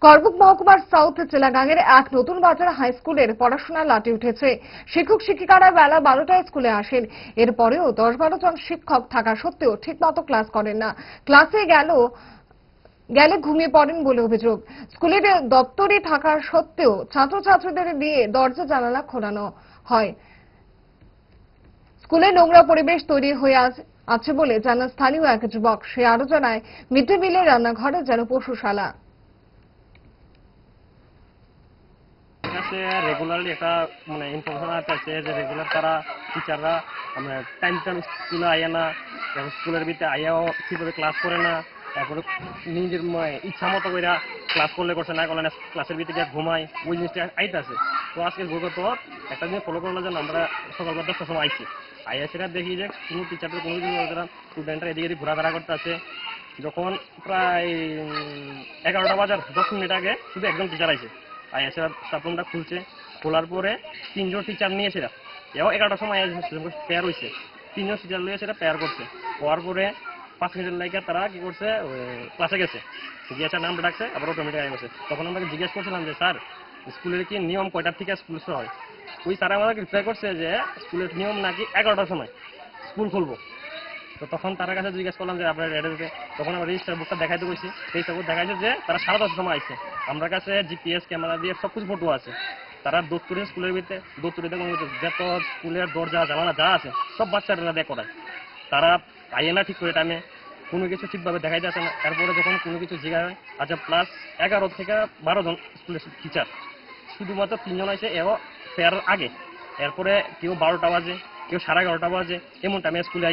করবুক মহকুমার সাউথ চেলাগাঙের এক নতুন বাজার হাই স্কুলের পড়াশোনা লাটে উঠেছে। শিক্ষক, শিক্ষিকারা বেলা বারোটায় স্কুলে আসেন। এরপরেও দশ বারো জন শিক্ষক থাকা সত্ত্বেও ঠিকমতো ক্লাস করেন না। ক্লাসে গেল, গেলে ঘুমিয়ে পড়েন বলে অভিযোগ। স্কুলের দপ্তরে থাকা সত্ত্বেও ছাত্রছাত্রীদের দিয়ে দরজা জানালা খোলানো হয়। স্কুলে নোংরা পরিবেশ তৈরি হয়ে আজ- আছে বলে জানান স্থানীয় এক যুবক। সে আরও জানায় মিড ডে মিলের রান্নাঘরে যেন পশুশালা। কাছে রেগুলারলি একটা মানে ইনফরমেশন আছে যে রেগুলার তারা টিচাররা মানে টাইম টাইম স্কুলে আইয়া না তারপর স্কুলের ভিতরে আইয়াও ঠিকভাবে ক্লাস করে না, তারপরে নিজের মানে ইচ্ছা মতো করে ক্লাস করলে করছে না, করলে ক্লাসের ভিতরে গিয়ে ঘুমায়, ওই জিনিসটা আইতাছে তো আজকে বিগত একটা জিনিস ফলো করল যে আমরা সকালবেলা দশটার সময় আইছি। আইয়া সেটা দেখি যে কোনো টিচারদের কোনো দিন স্টুডেন্টরা এদিকে এদিকে ঘোরাফেরা করতে আছে যখন প্রায় এগারোটা বাজার দশ মিনিট আগে শুধু একজন টিচার আছে আর এসে স্টাফ খুলছে। খোলার পরে তিনজন টিচার নিয়ে সেটা এগারোটার সময় পেয়ার হয়েছে তিনজন টিচার নিয়ে সেটা পেয়ার করছে। হওয়ার পরে পাঁচ মিনিটের লাগে তারা কি করছে ক্লাসে গেছে। গিয়েছে নাম ডাকছে, আবার অটোমেটিক আগে গেছে তখন আমরা জিজ্ঞেস করছিলাম যে, স্যার, স্কুলের কি নিয়ম কয়টার থেকে স্কুল হয়? ওই স্যার আমাদেরকে রিপ্লাই করছে যে, স্কুলের নিয়ম নাকি এগারোটার সময় স্কুল খুলবো। তো তখন তার কাছে জিজ্ঞেস করলাম যে, আপনার রেডে তখন আমরা রেজিস্টার বুকটা দেখাইতে বলছি। রেজিস্টার বুক দেখাইছে যে, তারা সাড়ে দশটার সময় আইছে। আমার কাছে জিপিএস ক্যামেরা দিয়ে সব কিছু ফটো আছে। তারা দত্তরে স্কুলের ভিতরে দত্তরে দেখুন যত স্কুলের দরজা, জানালা যা আছে, সব বাচ্চারা দেখ করায়। তারা আইয়ে না ঠিক করে টাইমে কোনো কিছু ঠিকভাবে দেখাই যাচ্ছে না। তারপরে যখন কোনো কিছু জিজ্ঞাসা আচ্ছা প্লাস এগারো থেকে বারো জন স্কুলের টিচার শুধুমাত্র তিনজন আছে এও ফেয়ার আগে। এরপরে কেউ বারোটা বাজে, কেউ সাড়ে এগারোটা বাজে, এমন টাইমে স্কুলে